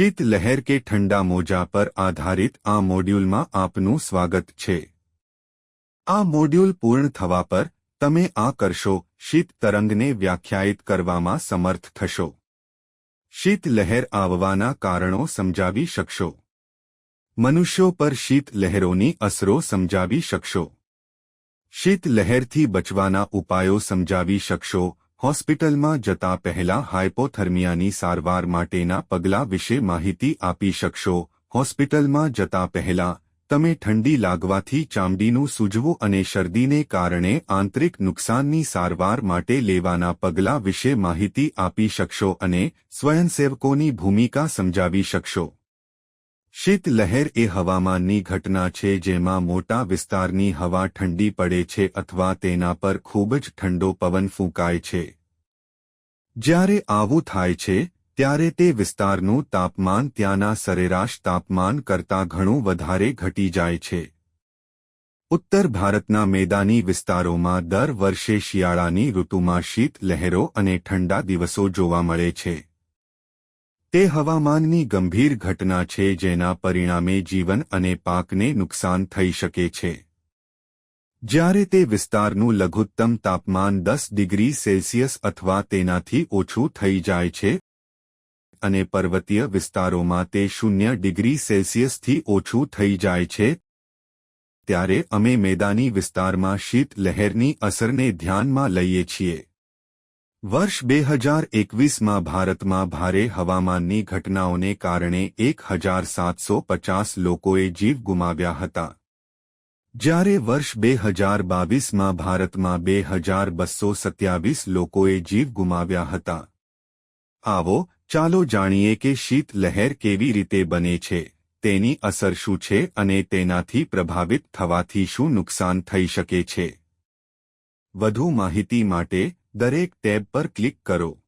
શીત લહેર કે ઠંડા મોજા પર આધારિત આ મોડ્યુલમાં આપનું સ્વાગત છે. આ મોડ્યુલ પૂર્ણ થવા પર તમે આ કરશો, શીત તરંગને વ્યાખ્યાયિત કરવામાં સમર્થ થશો. શીત લહેર આવવાના કારણો સમજાવી શકશો. મનુષ્યો પર શીત લહેરોની અસરો સમજાવી શકશો. શીત લહેરથી બચવાના ઉપાયો સમજાવી શકશો હોસ્પિટલમાં જતા પહેલા હાઇપોથર્મિયાની સારવાર માટેના પગલાં વિશે માહિતી આપી શકશો. હોસ્પિટલમાં જતા પહેલા તમે ઠંડી લાગવાથી ચામડીનું સૂજવું અને શરદીને કારણે આંતરિક નુકસાનની સારવાર માટે લેવાના પગલાં વિશે માહિતી આપી શકશો અને સ્વયંસેવકોની ભૂમિકા સમજાવી શકશો. શીત લહેર એ હવામાનની ઘટના છે જેમાં મોટા વિસ્તારની હવા ઠંડી પડે છે અથવા તેના પર ખૂબ જ ઠંડો પવન ફૂંકાય છે. જ્યારે આવું થાય છે, ત્યારે તે વિસ્તારનું તાપમાન ત્યાંના સરેરાશ તાપમાન કરતાં ઘણું વધારે ઘટી જાય છે. ઉત્તર ભારતના મેદાની વિસ્તારોમાં દર વર્ષે શિયાળાની ઋતુમાં શીત લહેરો અને ઠંડા દિવસો જોવા મળે છે. તે હવામાનની ગંભીર ઘટના છે જેના પરિણામે જીવન અને પાકને નુકસાન થઈ શકે છે. જ્યારે તે વિસ્તારનું લઘુત્તમ તાપમાન દસ ડિગ્રી સેલ્સિયસ અથવા તેનાથી ઓછું થઈ જાય છે અને પર્વતીય વિસ્તારોમાં તે શૂન્ય ડિગ્રી સેલ્સિયસથી ઓછું થઈ જાય છે, ત્યારે અમે મેદાની વિસ્તારમાં શીત લહેરની અસરને ધ્યાનમાં લઈએ છીએ. વર્ષ બે હજાર એકવીસમાં ભારતમાં ભારે હવામાનની ઘટનાઓને કારણે એક હજાર સાતસો પચાસ લોકોએ જીવ ગુમાવ્યા હતા. જ્યારે વર્ષ બે હજાર બાવીસમાં ભારતમાં બે હજાર બસો સત્યાવીસ લોકોએ જીવ ગુમાવ્યા હતા. આવો, ચાલો જાણીએ કે શીત લહેર કેવી રીતે બને છે, તેની અસર શું છે અને તેનાથી પ્રભાવિત થવાથી શું નુકસાન થઈ શકે છે. વધુ માહિતી માટે દરેક ટેબ પર ક્લિક કરો.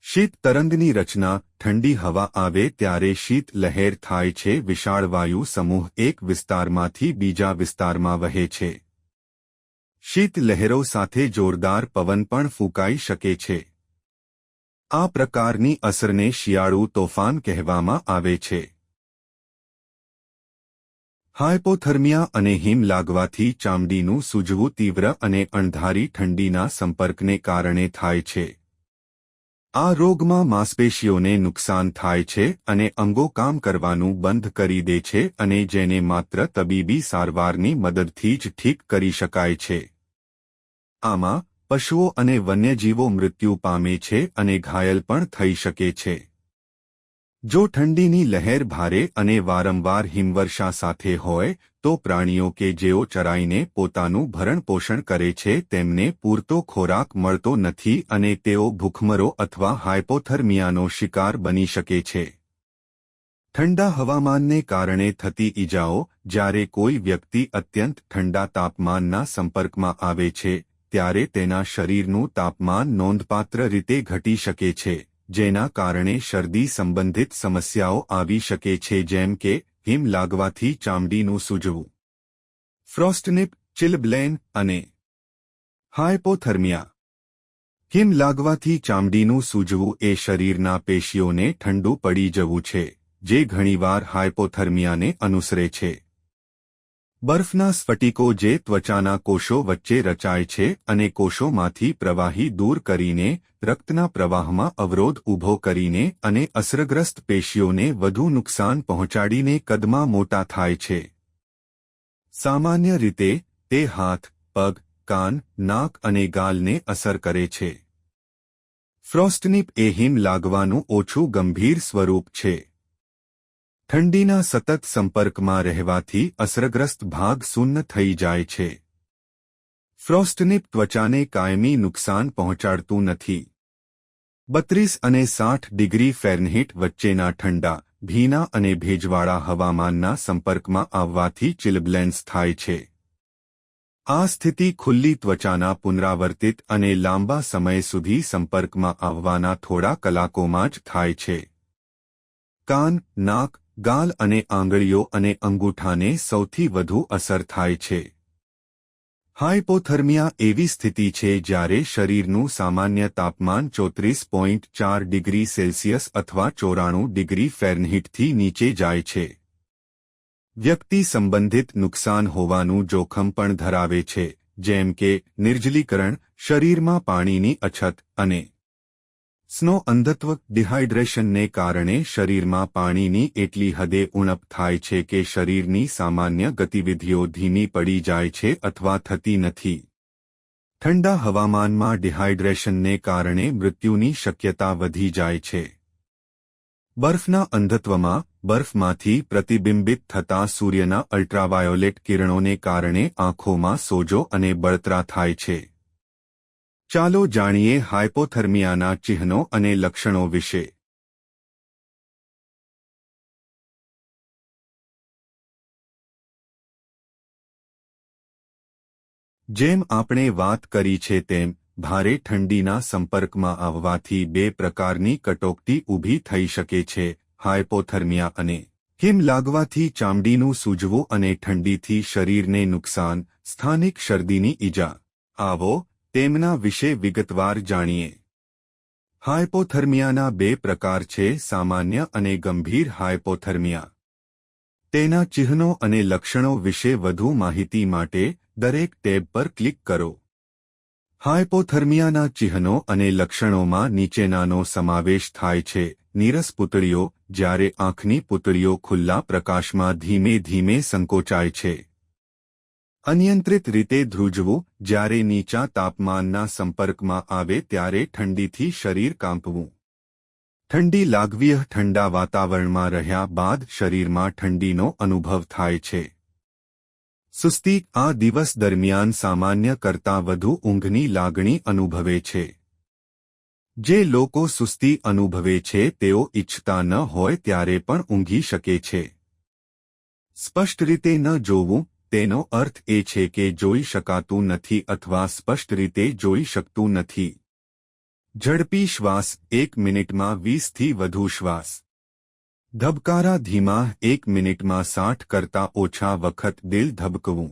શીત તરંગની રચના, ઠંડી હવા આવે ત્યારે શીત લહેર થાય છે, વિશાળ વાયુ સમૂહ એક વિસ્તારમાંથી બીજા વિસ્તારમાં વહે છે. શીત લહેરો સાથે જોરદાર પવન પણ ફૂંકાઈ શકે છે. આ પ્રકારની અસરને શિયાળુ તોફાન કહેવામાં આવે છે. હાઇપોથર્મિયા અને હિમ લાગવાથી ચામડીનું સૂજવું તીવ્ર અને અણધારી ઠંડીના સંપર્કને કારણે થાય છે. આ રોગમાં માંસપેશીઓને નુકસાન થાય છે અને અંગો કામ કરવાનું બંધ કરી દે છે અને જેને માત્ર તબીબી સારવારની મદદથી જ ઠીક કરી શકાય છે. આમાં પશુઓ અને વન્યજીવો મૃત્યુ પામે છે અને ઘાયલ પણ થઈ શકે છે. જો ઠંડીની લહેર ભારે અને વારંવાર હિમવર્ષા સાથે હોય, તો પ્રાણીઓ કે જેઓ ચરાઈને પોતાનું ભરણપોષણ કરે છે, તેમને પૂરતો ખોરાક મળતો નથી અને તેઓ ભૂખમરો અથવા હાઇપોથર્મિયાનો શિકાર બની શકે છે. ઠંડા હવામાનને કારણે થતી ઈજાઓ, જ્યારે કોઈ વ્યક્તિ અત્યંત ઠંડા તાપમાનના સંપર્કમાં આવે છે, ત્યારે તેના શરીરનું તાપમાન નોંધપાત્ર રીતે ઘટી શકે છે. જેના કારણે શરદી સંબંધિત સમસ્યાઓ આવી શકે છે, જેમ કે હિમ લાગવાથી ચામડીનું સૂજવું, ફ્રોસ્ટનિપ, ચિલબ્લેન અને હાઇપોથર્મિયા હિમ લાગવાથી ચામડીનું સૂજવું એ શરીરના પેશીઓને ઠંડુ પડી જવું છે, જે ઘણીવાર હાઇપોથર્મિયાને અનુસરે છે. બરફના સ્ફટિકો જે ત્વચાના કોષો વચ્ચે રચાય છે અને કોષોમાંથી પ્રવાહી દૂર કરીને રક્તના પ્રવાહમાં અવરોધ ઊભો કરીને અને અસરગ્રસ્ત પેશીઓને વધુ નુકસાન પહોંચાડીને કદમાં મોટા થાય છે. સામાન્ય રીતે, તે હાથ, પગ, કાન, નાક અને ગાલને અસર કરે છે. ફ્રોસ્ટનિપ એ હિમ લાગવાનું ઓછું ગંભીર સ્વરૂપ છે. ઠંડીના સતત સંપર્કમાં રહેવાથી અસરગ્રસ્ત ભાગ શૂન્ય થઈ જાય છે. ફ્રોસ્ટનિપ ત્વચાને કાયમી નુકસાન પહોંચાડતું નથી. બત્રીસ અને સાઠ ડિગ્રી ફેરનહીટ વચ્ચેના ઠંડા, ભીના અને ભેજવાળા હવામાનના સંપર્કમાં આવવાથી ચિલબ્લેન્સ થાય છે. આ સ્થિતિ ખુલ્લી ત્વચાના પુનરાવર્તિત અને લાંબા સમય સુધી સંપર્કમાં આવવાના થોડા કલાકોમાં જ થાય છે. કાન, નાક ગાલ અને આંગળીઓ અને અંગૂઠાને સૌથી વધુ અસર થાય છે. હાઇપોથર્મિયા એવી સ્થિતિ છે જ્યારે શરીરનું સામાન્ય તાપમાન ચોત્રીસ પોઈન્ટ ચાર ડિગ્રી સેલ્સિયસ અથવા ચોરાણું ડિગ્રી ફેરનહીટથી નીચે જાય છે. વ્યક્તિ સંબંધિત નુકસાન હોવાનું જોખમ પણ ધરાવે છે, જેમ કે નિર્જલીકરણ, શરીરમાં પાણીની અછત અને સ્નો અંધત્વ ડિહાઇડ્રેશનને કારણે શરીરમાં પાણીની એટલી હદે ઉણપ થાય છે કે શરીરની સામાન્ય ગતિવિધિઓ ધીમી પડી જાય છે અથવા થતી નથી. ઠંડા હવામાનમાં ડિહાઇડ્રેશનને કારણે મૃત્યુની શક્યતા વધી જાય છે. બર્ફના અંધત્વમાં બર્ફમાંથી પ્રતિબિંબિત થતા સૂર્યના અલ્ટ્રાવાયોલેટ કિરણોને કારણે આંખોમાં સોજો અને બળતરા થાય છે. ચાલો જાણીએ હાઇપોથર્મિયાના ચિહ્નો અને લક્ષણો વિશે. જેમ આપણે વાત કરી છે તેમ, ભારે ઠંડીના સંપર્કમાં આવવાથી બે પ્રકારની કટોકટી ઊભી થઈ શકે છે હાઇપોથર્મિયા અને હિમ લાગવાથી ચામડીનું સૂજવું અને ઠંડીથી શરીરને નુકસાન, સ્થાનિક શરદીની ઈજા. આવો તેમના વિશે વિગતવાર જાણીએ. હાઇપોથર્મિયાના બે પ્રકાર છે, સામાન્ય અને ગંભીર હાઇપોથર્મિયા તેના ચિહ્નો અને લક્ષણો વિશે વધુ માહિતી માટે દરેક ટેબ પર ક્લિક કરો. હાઇપોથર્મિયાના ચિહ્નો અને લક્ષણોમાં નીચેનાનો સમાવેશ થાય છે, નીરસ પુતળીઓ, જ્યારે આંખની પુતળીઓ ખુલ્લા પ્રકાશમાં ધીમે ધીમે સંકોચાય છે. અનિયંત્રિત રીતે ધ્રુજવું, જ્યારે નીચા તાપમાનના સંપર્કમાં આવે ત્યારે ઠંડીથી શરીર કાંપવું. ઠંડી લાગવીય ઠંડા વાતાવરણમાં રહ્યા બાદ શરીરમાં ઠંડીનો અનુભવ થાય છે. સુસ્તી આ દિવસ દરમિયાન સામાન્ય કરતાં વધુ ઊંઘની લાગણી અનુભવે છે. જે લોકો સુસ્તી અનુભવે છે તેઓ ઇચ્છતા ન હોય ત્યારે પણ ઊંઘી શકે છે. સ્પષ્ટ રીતે ન જોવું તેનો અર્થ એ છે કે જોઈ શકાતું નથી અથવા સ્પષ્ટ રીતે જોઈ શકતું નથી. ઝડપી શ્વાસ એક મિનિટમાં વીસથી વધુ શ્વાસ. ધબકારા ધીમા એક મિનિટમાં સાઠ કરતા ઓછા વખત દિલ ધબકવું.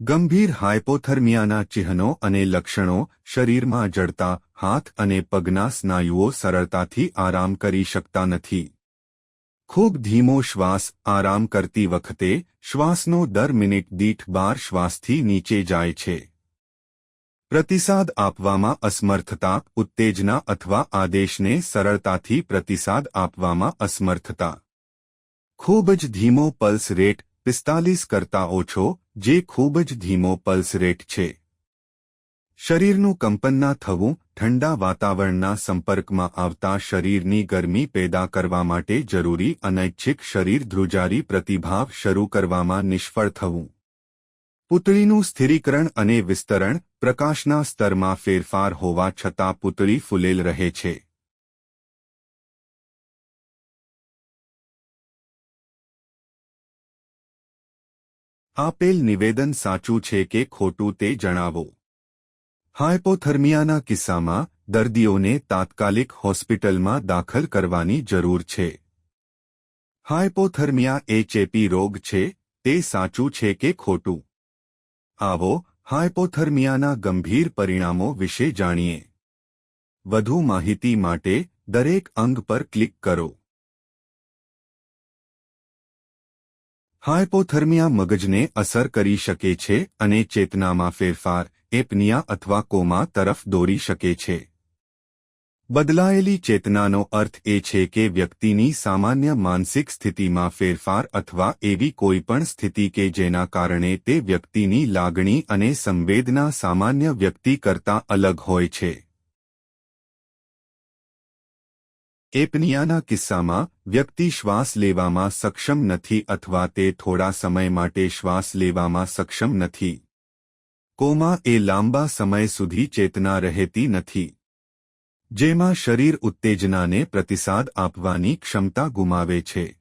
ગંભીર હાઇપોથર્મિયાના ચિહ્નો અને લક્ષણો શરીરમાં જડતા હાથ અને પગના સ્નાયુઓ સરળતાથી આરામ કરી શકતા નથી. ખૂબ ધીમો શ્વાસ આરામ કરતી વખતે શ્વાસનો દર મિનિટ દીઠ બાર શ્વાસથી નીચે જાય છે. પ્રતિસાદ આપવામાં અસમર્થતા, ઉત્તેજના અથવા આદેશને સરળતાથી પ્રતિસાદ આપવામાં અસમર્થતા. ખૂબ જ ધીમો પલ્સ રેટ પિસ્તાલીસ કરતા ઓછો, જે ખૂબ જ ધીમો પલ્સ રેટ છે. શરીરનું કંપનના થવું, ઠંડા વાતાવરણના સંપર્કમાં આવતા શરીરની ગરમી પેદા કરવા માટે જરૂરી અનૈચ્છિક શરીર ધ્રુજારી પ્રતિભાવ શરૂ કરવામાં નિષ્ફળ થવું. પુતળીનું સ્થિરીકરણ અને વિસ્તરણ, પ્રકાશના સ્તરમાં ફેરફાર હોવા છતાં પુતળી ફૂલેલ રહે છે. આપેલ નિવેદન સાચું છે કે ખોટું તે જણાવો. હાઇપોથર્મિયાના કિસ્સામાં દર્દીઓને તાત્કાલિક હોસ્પિટલમાં દાખલ કરવાની જરૂર છે. હાઇપોથર્મિયા એ ચેપી રોગ છે, તે સાચું છે કે ખોટું? આવો હાઇપોથર્મિયાના ગંભીર પરિણામો વિશે જાણીએ. વધુ માહિતી માટે દરેક અંગ પર ક્લિક કરો. હાઇપોથર્મિયા મગજને અસર કરી શકે છે અને ચેતનામાં ફેરફાર, એપનિયા અથવા કોમા તરફ દોરી શકે છે. બદલાયેલી ચેતનાનો અર્થ એ છે કે વ્યક્તિની સામાન્ય માનસિક સ્થિતિમાં ફેરફાર અથવા એવી કોઈપણ સ્થિતિ કે જેના કારણે તે વ્યક્તિની લાગણી અને સંવેદના સામાન્ય વ્યક્તિ કરતાં અલગ હોય છે. એપનિયાના કિસ્સામાં, વ્યક્તિ શ્વાસ લેવામાં સક્ષમ નથી અથવા તે થોડા સમય માટે શ્વાસ લેવામાં સક્ષમ નથી. કોમા એ લાંબા સમય સુધી ચેતના રહેતી નથી. જેમાં શરીર ઉત્તેજનાને પ્રતિસાદ આપવાની ક્ષમતા ગુમાવે છે.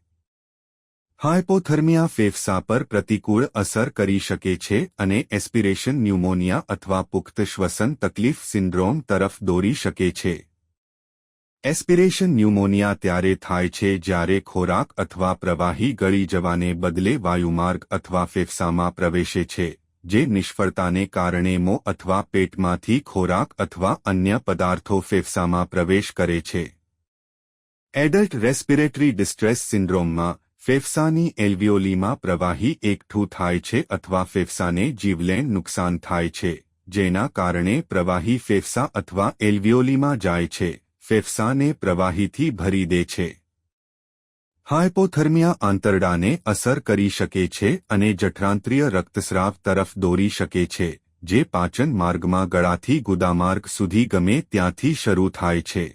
હાઇપોથર્મિયા ફેફસા પર પ્રતિકૂળ અસર કરી શકે છે અને એસ્પિરેશન ન્યુમોનિયા અથવા પુખ્ત શ્વસન તકલીફ સિન્ડ્રોમ તરફ દોરી શકે છે. એસ્પિરેશન ન્યુમોનિયા ત્યારે થાય છે જ્યારે ખોરાક અથવા પ્રવાહી ગળી જવાને બદલે વાયુમાર્ગ અથવા ફેફસામાં પ્રવેશે છે, જે નિષ્ફળતાને કારણે મો અથવા પેટમાંથી ખોરાક અથવા અન્ય પદાર્થો ફેફસામાં પ્રવેશ કરે છે. એડલ્ટ રેસ્પિરેટરી ડિસ્ટ્રેસ સિન્ડ્રોમમાં ફેફસાની એલ્વિયોલીમાં પ્રવાહી એકઠું થાય છે અથવા ફેફસાને જીવલેણ નુકસાન થાય છે, જેના કારણે પ્રવાહી ફેફસા અથવા એલ્વિયોલીમાં જાય છે. ફેફસાને પ્રવાહીથી ભરી દે છે. હાઇપોથર્મિયા આંતરડાને અસર કરી શકે છે અને જઠરાંત્રીય રક્તસ્રાવ તરફ દોરી શકે છે, જે પાચન માર્ગમાં ગળાથી ગુદામાર્ગ સુધી ગમે ત્યાંથી શરૂ થાય છે.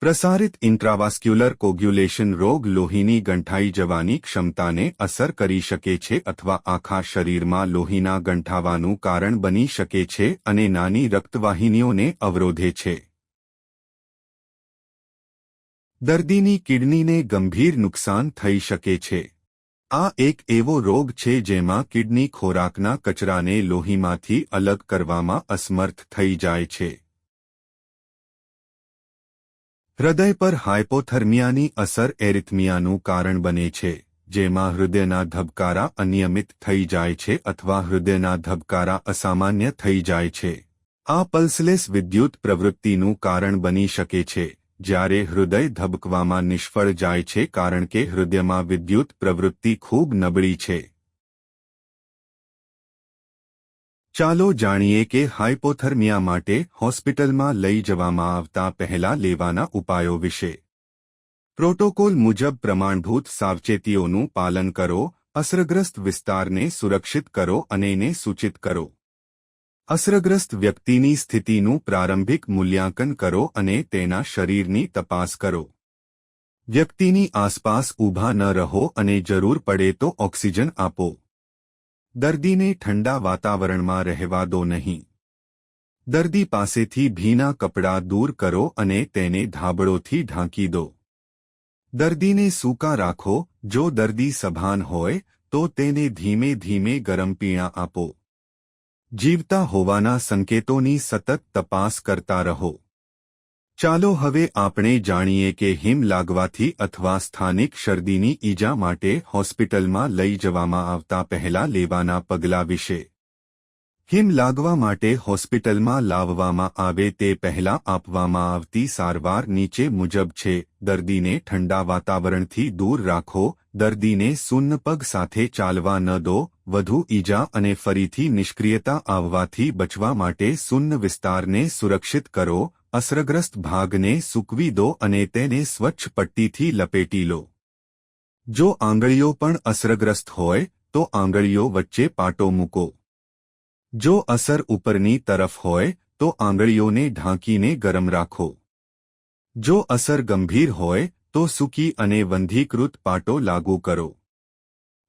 પ્રસારિત ઇન્ટ્રાવાસ્ક્યુલર કોગ્યુલેશન રોગ લોહીની ગંઠાઈ જવાની ક્ષમતાને અસર કરી શકે છે અથવા આખા શરીરમાં લોહીના ગંઠાવાનું કારણ બની શકે છે અને નાની રક્તવાહિનીઓને અવરોધે છે. દર્દીની કિડનીને ગંભીર નુકસાન થઈ શકે છે. આ એક એવો રોગ છે જેમાં કિડની ખોરાકના કચરાને લોહીમાંથી અલગ કરવામાં અસમર્થ થઈ જાય છે. હૃદય પર હાઇપોથર્મિયાની અસર એરિથમિયાનું કારણ બને છે, જેમાં હૃદયના ધબકારા અનિયમિત થઈ જાય છે અથવા હૃદયના ધબકારા અસામાન્ય થઈ જાય છે. આ પલ્સલેસ વિદ્યુત પ્રવૃત્તિનું કારણ બની શકે છે, જ્યારે હૃદય ધબકવામાં નિષ્ફળ જાય છે કારણ કે હૃદયમાં વિદ્યુત પ્રવૃત્તિ ખૂબ નબળી છે. ચાલો જાણીએ કે હાઇપોથર્મિયા માટે હોસ્પિટલમાં લઈ જવામાં આવતા પહેલા લેવાના ઉપાયો વિશે. પ્રોટોકોલ મુજબ પ્રમાણભૂત સાવચેતીઓનું પાલન કરો, અસરગ્રસ્ત વિસ્તારને સુરક્ષિત કરો અને એને સૂચિત કરો. અસરગ્રસ્ત વ્યક્તિની સ્થિતિનું પ્રારંભિક મૂલ્યાંકન કરો અને તેના શરીરની તપાસ કરો. વ્યક્તિની આસપાસ ઊભા ન રહો અને જરૂર પડે તો ઓક્સિજન આપો. દર્દીને ઠંડા વાતાવરણમાં રહેવા દો નહીં. દર્દી પાસેથી ભીના કપડાં દૂર કરો અને તેને ધાબળોથી ઢાંકી દો. દર્દીને સૂકા રાખો, જો દર્દી સભાન હોય, તો તેને ધીમે ધીમે ગરમ પીણા આપો. જીવતા હોવાના સંકેતોની સતત તપાસ કરતા રહો. ચાલો હવે આપણે જાણીએ કે હિમ લાગવાથી અથવા સ્થાનિક શરદીની ઈજા માટે હોસ્પિટલમાં લઈ જવામાં આવતા પહેલા લેવાના પગલાં વિશે. હિમ લાગવા માટે હોસ્પિટલમાં લાવવામાં આવે તે પહેલા આપવામાં આવતી સારવાર નીચે મુજબ છે. દર્દીને ઠંડા વાતાવરણથી દૂર રાખો. દર્દીને સુન્ન પગ સાથે ચાલવા ન દો. વધુ ઈજા અને ફરીથી નિષ્ક્રિયતા આવવાથી બચવા માટે સુન્ન વિસ્તારને સુરક્ષિત કરો. અસરગ્રસ્ત ભાગને સૂકવી દો અને તેને સ્વચ્છ પટ્ટીથી લપેટી લો. જો આંગળીઓ પણ અસરગ્રસ્ત હોય, તો આંગળીઓ વચ્ચે પાટો મૂકો. જો અસર ઉપરની તરફ હોય, તો આંગળીઓને ઢાંકીને ગરમ રાખો. જો અસર ગંભીર હોય, તો સૂકી અને વંધીકૃત પાટો લાગુ કરો.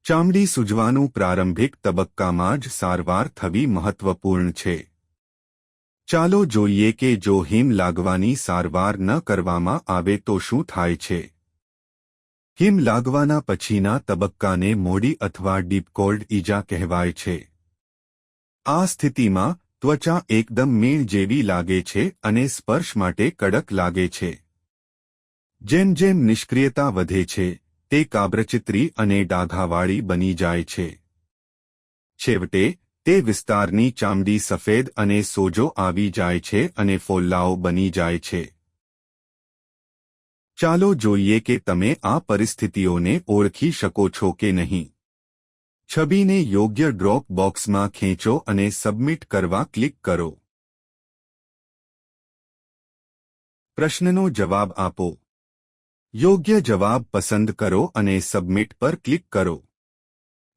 ચામડી સૂજવાનું પ્રારંભિક તબક્કામાં જ સારવાર થવી મહત્વપૂર્ણ છે. ચાલો જોઈએ કે જો હિમ લાગવાની સારવાર ન કરવામાં આવે તો શું થાય છે? હિમ લાગવાના પછીના તબક્કાને મોડી અથવા ડીપકોલ્ડ ઈજા કહેવાય છે. આ સ્થિતિમાં ત્વચા એકદમ મીણ જેવી લાગે છે અને સ્પર્શ માટે કડક લાગે છે. જેમ જેમ નિષ્ક્રિયતા વધે છે, તે કાબ્રચિત્રી અને ડાઘાવાળી બની જાય છે. છેવટે તે વિસ્તારની ચામડી સફેદ અને સોજો આવી જાય છે અને ફોલ્લાઓ બની જાય છે. ચાલો જોઈએ કે તમે આ પરિસ્થિતિઓને ઓળખી શકો છો કે નહીં. છબીને યોગ્ય ડ્રોપ બોક્સમાં ખેંચો અને સબમિટ કરવા ક્લિક કરો. પ્રશ્નનો જવાબ આપો. યોગ્ય જવાબ પસંદ કરો અને સબમિટ પર ક્લિક કરો.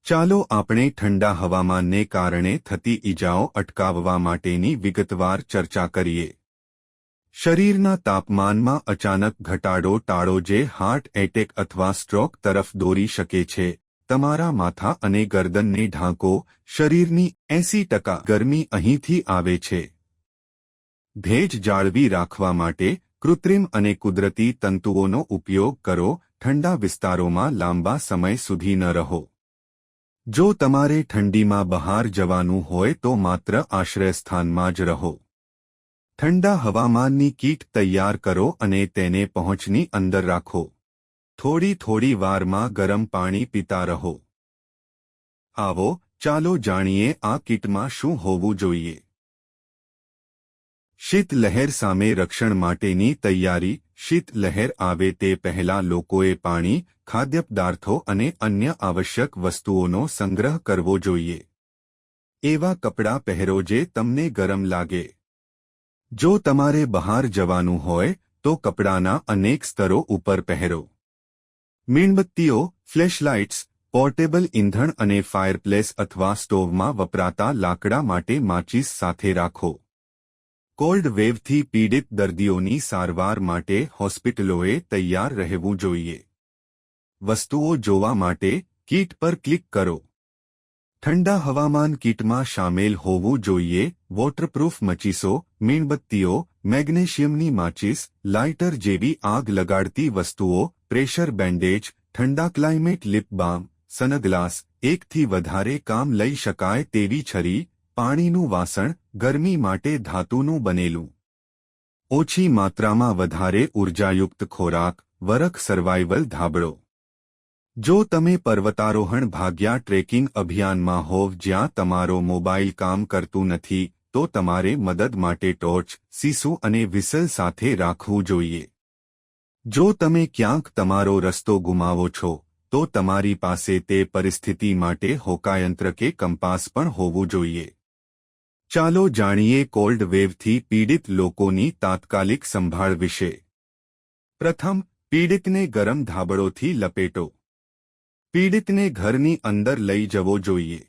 ચાલો આપણે ઠંડા હવામાનને કારણે થતી ઈજાઓ અટકાવવા માટેની વિગતવાર ચર્ચા કરીએ. શરીરના તાપમાનમાં અચાનક ઘટાડો ટાળો જે હાર્ટ એટેક અથવા સ્ટ્રોક તરફ દોરી શકે છે. તમારા માથા અને ગરદનને ઢાંકો. શરીરની એસી ટકા ગરમી અહીંથી આવે છે. ભેજ જાળવી રાખવા માટે કૃત્રિમ અને કુદરતી તંતુઓનો ઉપયોગ કરો. ઠંડા વિસ્તારોમાં લાંબા સમય સુધી ન રહો. જો તમારે ઠંડીમાં બહાર જવાનું હોય તો માત્ર આશ્રયસ્થાનમાં જ રહો. ઠંડા હવામાનની કીટ તૈયાર કરો અને તેને પહોંચની અંદર રાખો. થોડી થોડી વારમાં ગરમ પાણી પીતા રહો. આવો, ચાલો જાણીએ આ કીટમાં શું હોવું જોઈએ. શીત લહેર સામે રક્ષણ માટેની તૈયારી શીત લહેર આવે તે પહેલા લોકોએ પાણી ખાદ્ય પદાર્થો અને અન્ય આવશ્યક વસ્તુઓનો સંગ્રહ કરવો જોઈએ. એવા કપડાં પહેરો જે તમને ગરમ લાગે. જો તમારે બહાર જવાનું હોય, તો કપડાના અનેક સ્તરો ઉપર પહેરો. મીણબત્તીઓ, ફ્લેશલાઇટ્સ, પોર્ટેબલ ઇંધણ અને ફાયરપ્લેસ અથવા સ્ટોવમાં વપરાતા લાકડા માટે માચીસ સાથે રાખો. કોલ્ડ વેવથી પીડિત દર્દીઓની સારવાર માટે હોસ્પિટલોએ તૈયાર રહેવું જોઈએ. વસ્તુઓ જોવા માટે કીટ પર ક્લિક કરો. ઠંડા હવામાન કીટમાં શામેલ હોવું જોઈએ. વોટરપ્રૂફ મચીસો, મીણબત્તીઓ, મેગ્નેશિયમની માચીસ, લાઇટર જેવી આગ લગાડતી વસ્તુઓ, પ્રેશર બેન્ડેજ, ઠંડા ક્લાઇમેટ લિપ બામ, સનગ્લાસ, એકથી વધારે કામ લઈ શકાય તેવી છરી, પાણીનું વાસણ ગરમી માટે ધાતુનું બનેલું. ઓછી માત્રામાં વધારે ઉર્જાયુક્ત ખોરાક, વરખ સર્વાઇવલ ધાબળો. જો તમે પર્વતારોહણ ભાગ્યા ટ્રેકિંગ અભિયાનમાં હોવ જ્યાં તમારો મોબાઈલ કામ કરતું નથી, તો તમારે મદદ માટે ટોર્ચ, સીસુ અને વિસલ સાથે રાખવું જોઈએ. જો તમે ક્યાંક તમારો રસ્તો ગુમાવો છો, તો તમારી પાસે તે પરિસ્થિતિ માટે હોકાયંત્ર કે કંપાસ પણ હોવું જોઈએ. ચાલો જાણીએ કોલ્ડ વેવથી પીડિત લોકોની તાત્કાલિક સંભાળ વિશે. પ્રથમ, પીડિતને ગરમ ધાબળોથી લપેટો. પીડિતને ઘરની અંદર લઈ જવો જોઈએ.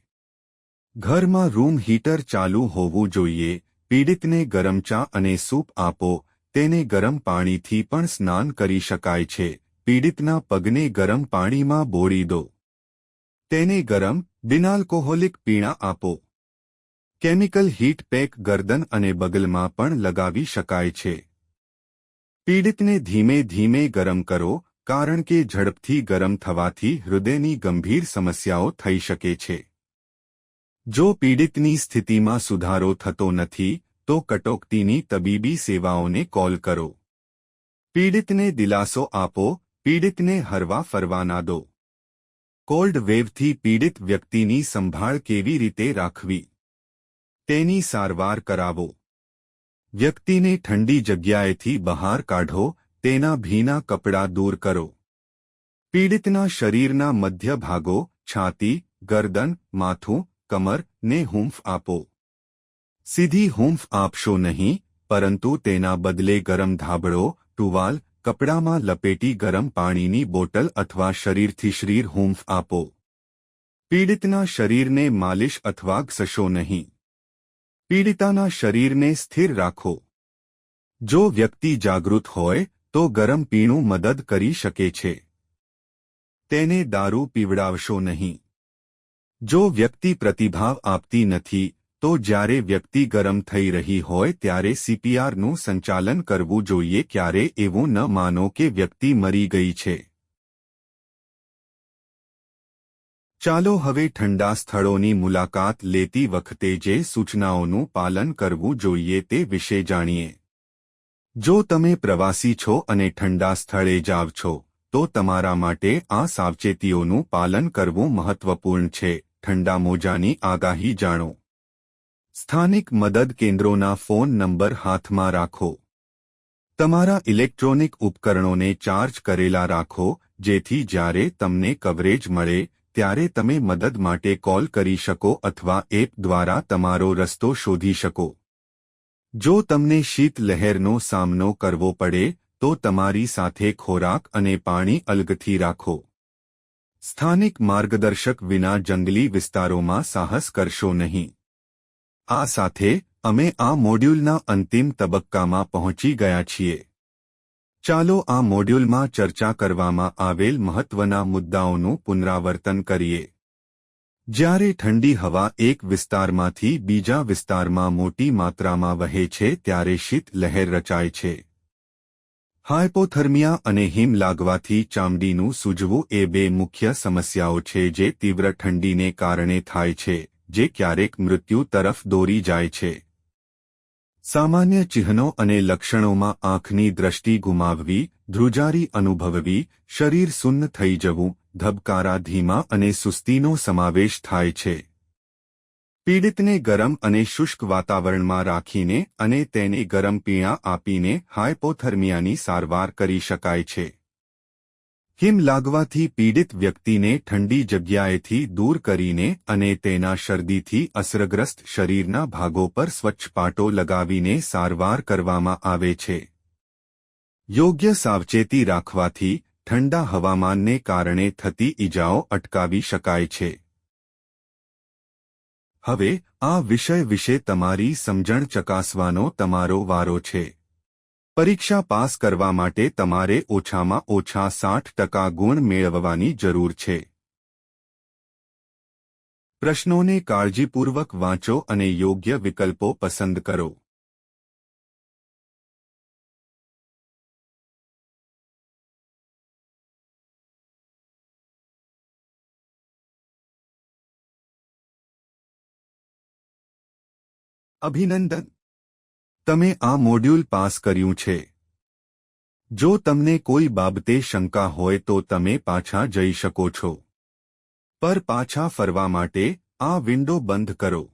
ઘરમાં રૂમ હીટર ચાલુ હોવું જોઈએ. પીડિતને ગરમ ચા અને સૂપ આપો. તેને ગરમ પાણીથી પણ સ્નાન કરી શકાય છે. પીડિતના પગને ગરમ પાણીમાં બોળી દો. તેને ગરમ બિનાલ્કોહોલિક પીણા આપો. કેમિકલ હીટ પેક ગરદન અને બગલમાં પણ લગાવી શકાય છે. પીડિતને ધીમે ધીમે ગરમ કરો, કારણ કે ઝડપથી ગરમ થવાથી હૃદયની ગંભીર સમસ્યાઓ થઈ શકે છે. જો પીડિતની સ્થિતિમાં સુધારો થતો નથી, તો કટોકટીની તબીબી સેવાઓને કોલ કરો. પીડિતને દિલાસો આપો, પીડિતને હરવા ફરવા ના દો. કોલ્ડ વેવથી પીડિત વ્યક્તિની સંભાળ કેવી રીતે રાખવી? તેની સારવાર કરાવો વ્યક્તિને ઠંડી જગ્યાએથી બહાર કાઢો તેના ભીના કપડાં દૂર કરો પીડિતના શરીરના મધ્ય ભાગો છાતી ગરદન માથું કમર ને હૂંફ આપો સીધી હૂંફ આપશો નહીં પરંતુ તેના બદલે ગરમ ધાબળો ટુવાલ કપડામાં લપેટી ગરમ પાણીની બોટલ અથવા શરીરથી શરીર હૂંફ આપો પીડિતના શરીરને માલિશ અથવા ઘસશો નહીં પીડિતાના શરીરને સ્થિર રાખો. જો વ્યક્તિ જાગૃત હોય, તો ગરમ પીણું મદદ કરી શકે છે. તેને દારૂ પીવડાવશો નહીં. જો વ્યક્તિ પ્રતિભાવ આપતી નથી, તો જ્યારે વ્યક્તિ ગરમ થઈ રહી હોય ત્યારે સીપીઆરનું સંચાલન કરવું જોઈએ, ક્યારે એવું ન માનો કે વ્યક્તિ મરી ગઈ છે. ચાલો હવે ઠંડા સ્થળોની મુલાકાત લેતી વખતે જે સૂચનાઓનું પાલન કરવું જોઈએ તે વિશે જાણીએ. જો તમે પ્રવાસી છો અને ઠંડા સ્થળે જાવ છો, તો તમારા માટે આ સાવચેતીઓનું પાલન કરવું મહત્વપૂર્ણ છે. ઠંડા મોજાની આગાહી જાણો. સ્થાનિક મદદ કેન્દ્રોના ફોન નંબર હાથમાં રાખો. તમારા ઇલેક્ટ્રોનિક ઉપકરણોને ચાર્જ કરેલા રાખો, જેથી જ્યારે તમને કવરેજ મળે ત્યારે તમે મદદ માટે કોલ કરી શકો અથવા એપ દ્વારા તમારો રસ્તો શોધી શકો. જો તમને શીત લહેરનો સામનો કરવો પડે, તો તમારી સાથે ખોરાક અને પાણી અલગથી રાખો. સ્થાનિક માર્ગદર્શક વિના જંગલી વિસ્તારોમાં સાહસ કરશો નહીં. આ સાથે, અમે આ મોડ્યુલના અંતિમ તબક્કામાં પહોંચી ગયા છીએ. ચાલો આ મોડ્યુલમાં ચર્ચા કરવામાં આવેલ મહત્વના મુદ્દાઓનું પુનરાવર્તન કરીએ. જ્યારે ઠંડી હવા એક વિસ્તારમાંથી બીજા વિસ્તારમાં મોટી માત્રામાં વહે છે ત્યારે શીત લહેર રચાય છે. હાઇપોથર્મિયા અને હિમ લાગવાથી ચામડીનું સૂજવું એ બે મુખ્ય સમસ્યાઓ છે જે તીવ્ર ઠંડીને કારણે થાય છે, જે ક્યારેક મૃત્યુ તરફ દોરી જાય છે. સામાન્ય ચિહ્નો અને લક્ષણોમાં આંખની દ્રષ્ટિ ગુમાવવી, ધ્રુજારી અનુભવવી, શરીર સુન્ન થઈ જવું, ધબકારા ધીમા અને સુસ્તીનો સમાવેશ થાય છે. પીડિતને ગરમ અને શુષ્ક વાતાવરણમાં રાખીને અને તેને ગરમ પીણા આપીને હાઇપોથર્મિયાની સારવાર કરી શકાય છે. હિમ લાગવાથી પીડિત વ્યક્તિને ઠંડી જગ્યાએથી દૂર કરીને અને તેના શરદીથી અસરગ્રસ્ત શરીરના ભાગો પર સ્વચ્છ પાટો લગાવીને સારવાર કરવામાં આવે છે. યોગ્ય સાવચેતી રાખવાથી ઠંડા હવામાનને કારણે થતી ઈજાઓ અટકાવી શકાય છે. હવે, આ વિષય વિશે તમારી સમજણ ચકાસવાનો તમારો વારો છે. પરીક્ષા પાસ કરવા માટે તમારે ઓછામાં ઓછા સાઠ ટકા ગુણ મેળવવાની જરૂર છે. પ્રશ્નોને કાળજીપૂર્વક વાંચો અને યોગ્ય વિકલ્પો પસંદ કરો. અભિનંદન. તમે આ મોડ્યુલ પાસ કર્યું છે. જો તમને કોઈ બાબતે શંકા હોય તો તમે પાછા જઈ શકો છો. પર પાછા ફરવા માટે આ વિન્ડો બંધ કરો.